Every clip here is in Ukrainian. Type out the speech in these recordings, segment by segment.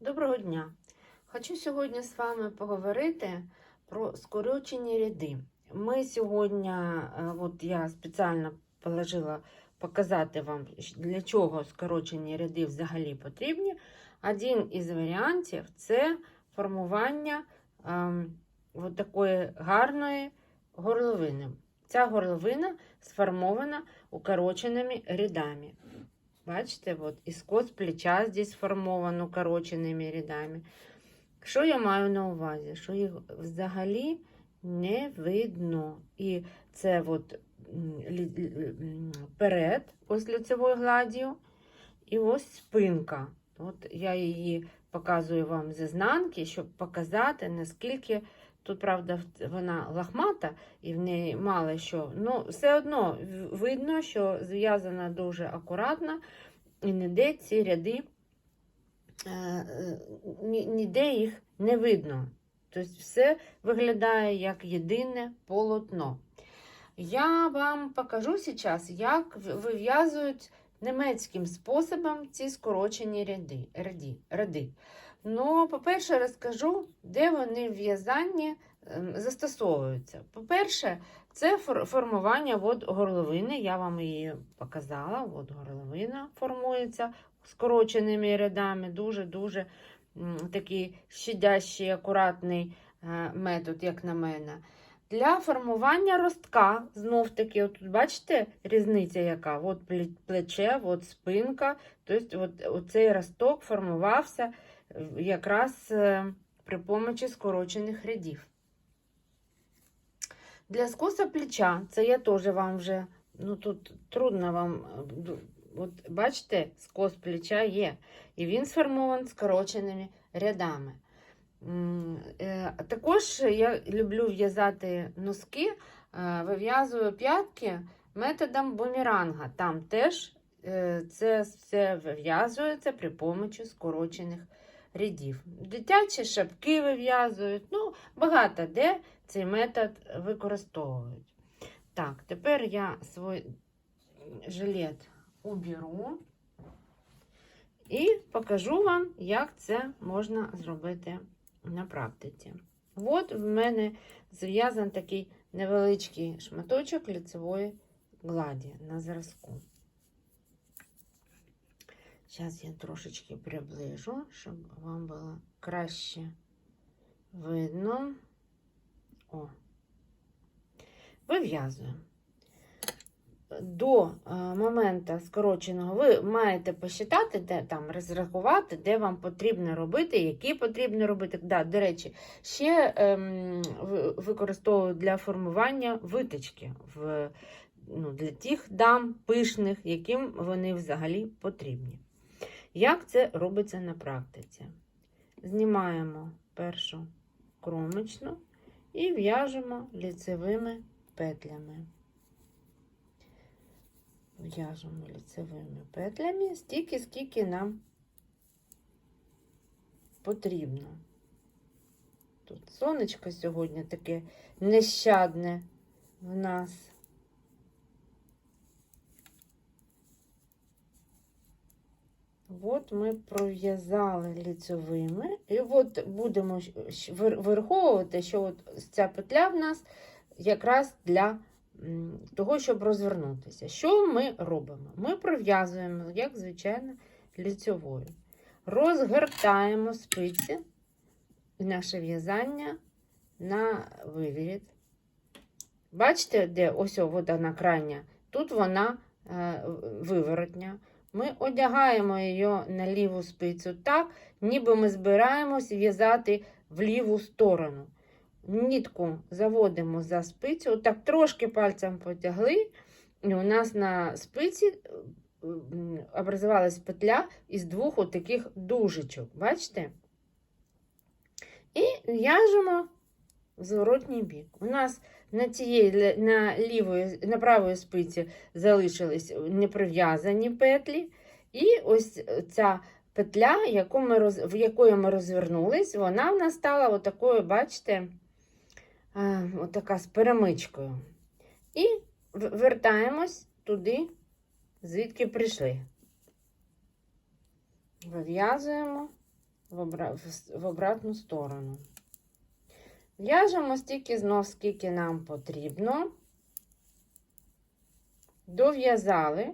Доброго дня! Хочу сьогодні з вами поговорити про скорочені ряди. Ми сьогодні, е, от я спеціально положила показати вам, для чого скорочені ряди взагалі потрібні. Один із варіантів це формування ем, от такої гарної горловини. Ця горловина сформована укороченими рядами. Бачите, от іскос плеча здесь сформовано укороченими рядами. Що я маю на увазі? Що їх взагалі не видно. І це от перед, ось лицевою гладдю, і ось спинка. От я її показую вам з ізнанки, щоб показати, наскільки тут, правда, вона лахмата і в неї мало що. Ну, все одно видно, що зв'язана дуже акуратно, і ніде ці ряди, е, е, ніде їх не видно. Тобто все виглядає як єдине полотно. Я вам покажу зараз, як вив'язують німецьким способом ці скорочені ряди, ряди. Ну, по-перше, розкажу, де вони в в'язанні ем, застосовуються. По-перше, це формування от горловини. Я вам її показала. От горловина формується скороченими рядами. Дуже-дуже такий щадящий, акуратний е, метод, як на мене. Для формування ростка, знов таки, от бачите різниця яка? От плече, от спинка. Тобто от, оцей росток формувався якраз е, при помочі скорочених рядів. Для скоса плеча, це я теж вам вже, ну тут трудно вам, е, от бачите, скос плеча є. І він сформований скороченими рядами. Е, Також я люблю в'язати носки, вив'язую п'ятки методом бумеранга. Там теж це все вив'язується при помочі скорочених рядів. Дитячі шапки вив'язують, ну, багато де цей метод використовують. Так, тепер я свій жилет уберу і покажу вам, як це можна зробити на практиці. От в мене зв'язаний такий невеличкий шматочок лицевої гладі на зразку. Зараз я трошечки приближу, щоб вам було краще видно. О. Вив'язуємо. До е, моменту скороченого ви маєте посчитати, де там розрахувати, де вам потрібно робити, які потрібно робити. Да, до речі, ще ем, ви- використовують для формування виточки в, ну, для тих дам пишних, яким вони взагалі потрібні. Як це робиться на практиці? Знімаємо першу кромочну і в'яжемо ліцевими петлями. В'яжемо ліцевими петлями стільки, скільки нам потрібно. Тут сонечко сьогодні таке нещадне в нас. От ми пров'язали ліцевими, і от будемо вираховувати, що от ця петля в нас якраз для того, щоб розвернутися. Що ми робимо? Ми пров'язуємо, як звичайно, ліцевою. Розгортаємо спиці і наше в'язання на виворіт. Бачите, де ось от вона крайня, тут вона е, виворотня. Ми одягаємо її на ліву спицю так, ніби ми збираємось в'язати в ліву сторону. Нітку заводимо за спицю, отак трошки пальцем потягли, і у нас на спиці е, образувалась петля із двох отаких дужечок. Бачите? І в'яжемо зворотній бік. У нас на цієї на лівої, на правої спиці залишились неприв'язані петлі. І ось ця петля, яку ми роз, в якої ми розвернулись, вона в нас стала отакою, бачите, е, отака з перемичкою. І вертаємось туди, звідки прийшли. Вив'язуємо в, обратну сторону. В'яжемо стільки знов, скільки нам потрібно. Дов'язали.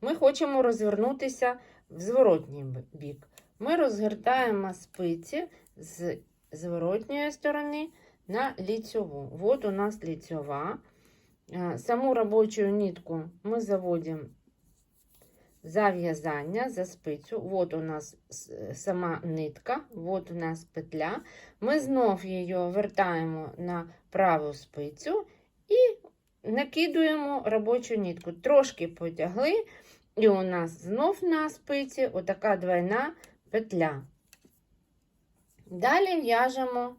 Ми хочемо розвернутися в зворотній бік. Ми розгортаємо спиці з зворотньої сторони на ліцьову. От у нас ліцьова. Е, Саму робочу нитку ми заводимо за в'язання, за спицю. От у нас сама нитка, от у нас петля. Ми знов її вертаємо на праву спицю і накидуємо робочу нитку. Трошки потягли, і у нас знов на спиці отака двойна петля. Далі в'яжемо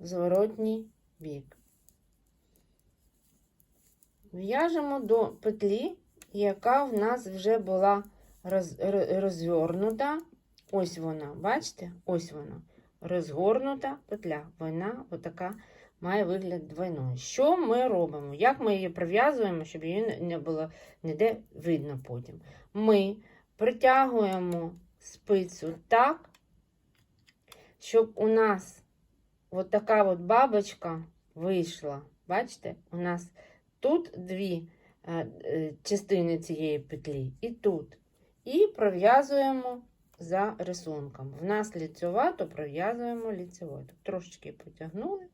зворотній бік. В'яжемо до петлі, яка в нас вже була роз, ро- розвернута. Ось вона, бачите? Ось вона. Розгорнута петля. Вона отака має вигляд двойної. Що ми робимо? Як ми її прив'язуємо, щоб її не- було ніде видно потім? Ми притягуємо спицю так, щоб у нас от така от бабочка вийшла. Бачите? У нас тут дві частини цієї петлі, і тут. І пров'язуємо за рисунком. В нас ліцьова, то пров'язуємо ліцьовою. Трошечки потягнули.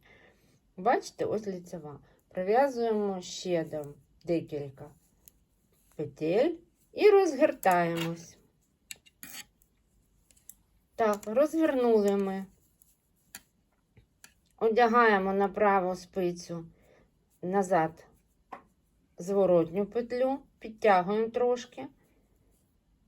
Бачите, ось ліцьова. Пров'язуємо ще до декілька петель і розгортаємось. Так, розвернули ми. Одягаємо на праву спицю назад зворотню петлю, підтягуємо трошки,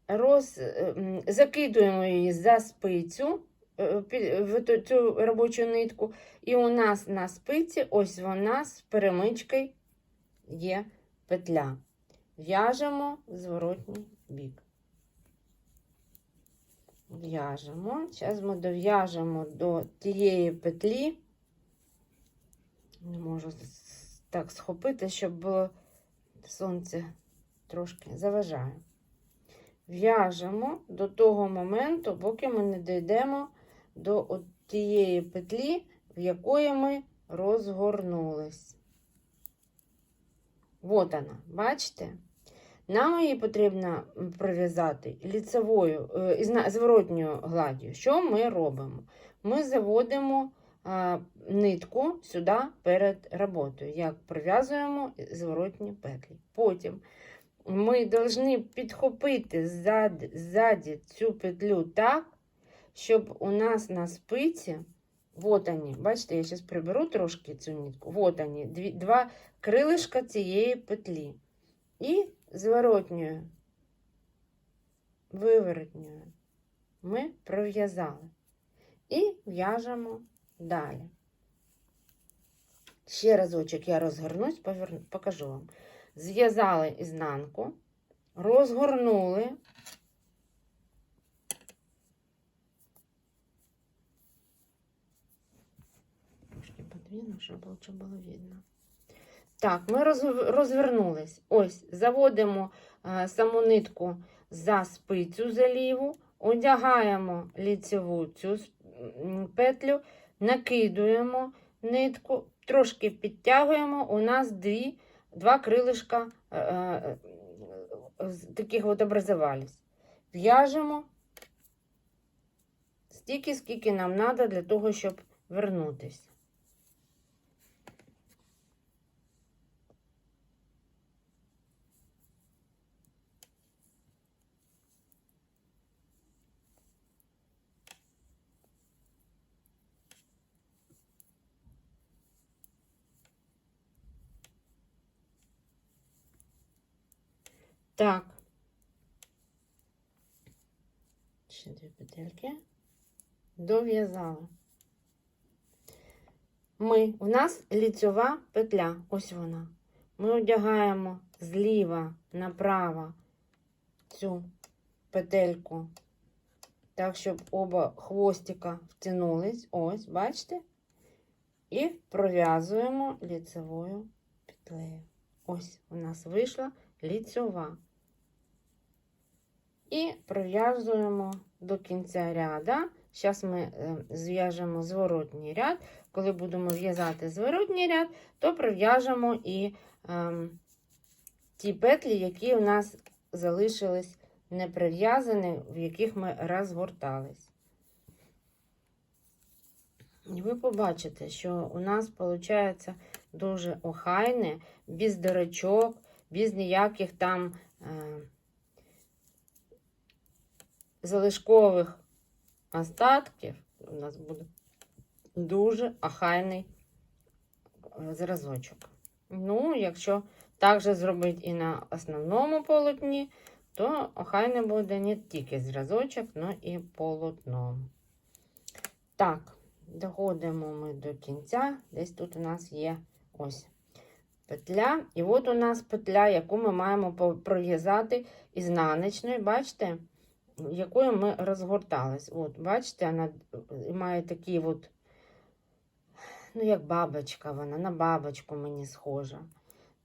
роз, ем, закидуємо її за спицю е, в цю робочу нитку, і у нас на спиці, ось вона з перемичкою є петля. В'яжемо зворотній бік. В'яжемо. Зараз ми дов'яжемо до тієї петлі. Не можу так схопити, щоб було сонце трошки заважає. В'яжемо до того моменту, поки ми не дійдемо до тієї петлі, в якої ми розгорнулись. От вона, бачите? Нам її потрібно пров'язати ліцевою, е, зворотньою гладдю. Що ми робимо? Ми заводимо нитку сюди перед роботою, як пров'язуємо зворотні петлі. Потім ми повинні підхопити ззаді, ззаді цю петлю так, щоб у нас на спиці, вот они, бачите, я зараз приберу трошки цю нитку, вот они, два крилишка цієї петлі. І зворотньою, виворотньою ми пров'язали. І в'яжемо далі. Ще разочок я розгорнусь, покажу вам. Зв'язали ізнанку, розгорнули. Трошки подвину, щоб лучше було видно. Так, ми розвернулись. Ось, заводимо е, саму нитку за спицю за ліву, одягаємо ліцеву цю петлю, накидуємо нитку, трошки підтягуємо. У нас дві, два крилишка е, е, таких от образувались. В'яжемо стільки, скільки нам треба для того, щоб вернутися. Так. Ще дві петельки. Дов'язали. Ми, у нас ліцьова петля, ось вона. Ми одягаємо зліва направо цю петельку, так, щоб оба хвостика втягнулись. Ось, бачите? І пров'язуємо ліцевою петлею. Ось у нас вийшла ліцьова. І пров'язуємо до кінця ряда. Зараз ми е, зв'яжемо зворотній ряд. Коли будемо в'язати зворотній ряд, то пров'яжемо і ем, ті петлі, які у нас залишились не прив'язані, в яких ми розгортались. Ви побачите, що у нас виходить дуже охайне, без дирочок, без ніяких там е, залишкових остатків. У нас буде дуже охайний е, зразочок. Ну, якщо так же зробити і на основному полотні, то охайне буде не тільки зразочок, але і полотно. Так, доходимо ми до кінця. Десь тут у нас є ось петля. І от у нас петля, яку ми маємо пров'язати ізнаночною, бачите, якою ми розгортались. От, бачите, вона має такий от, ну, як бабочка вона, на бабочку мені схожа.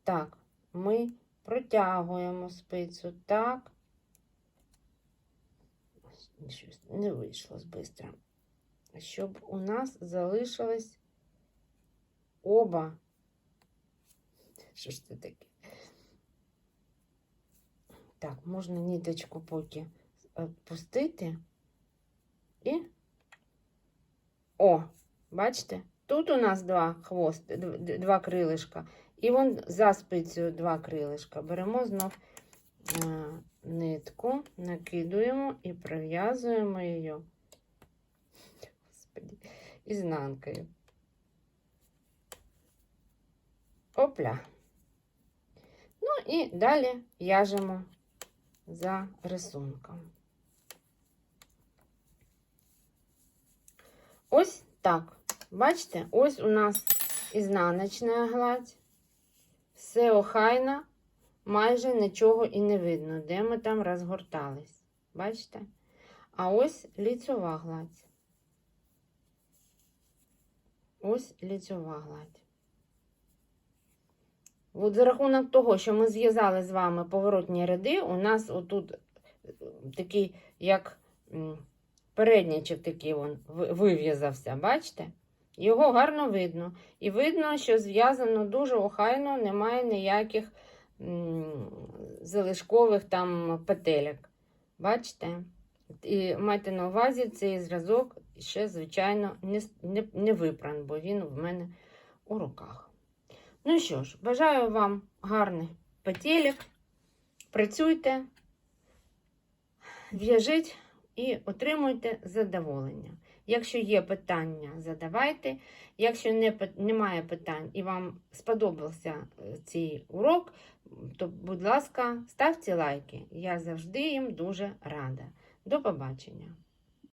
Так, ми протягуємо спицю так. Щось не вийшло швидко. Щоб у нас залишилось оба. Що ж це таке? Так, можна ниточку поки відпустити. І. О, бачите? Тут у нас два хвости, два крилишка. І вон за спицею два крилишка. Беремо знов е, нитку, накидуємо і прив'язуємо її Господи, ізнанкою. Опля. Ну і далі в'яжемо за рисунком. Ось так. Бачите, ось у нас ізнаночна гладь. Все охайно, майже нічого і не видно, де ми там розгортались. Бачите? А ось ліцьова гладь. Ось ліцьова гладь. От за рахунок того, що ми зв'язали з вами поворотні ряди, у нас отут такий, як такий вон вив'язався, бачите? Його гарно видно. І видно, що зв'язано дуже охайно, немає ніяких залишкових там петелек. Бачите? І майте на увазі, цей зразок ще, звичайно, не, не, не випран, бо він в мене у руках. Ну що ж, бажаю вам гарних петелек. Працюйте, в'яжіть і отримуйте задоволення. Якщо є питання, задавайте. Якщо не, немає питань і вам сподобався е, цей урок, то, будь ласка, ставте лайки. Я завжди їм дуже рада. До побачення!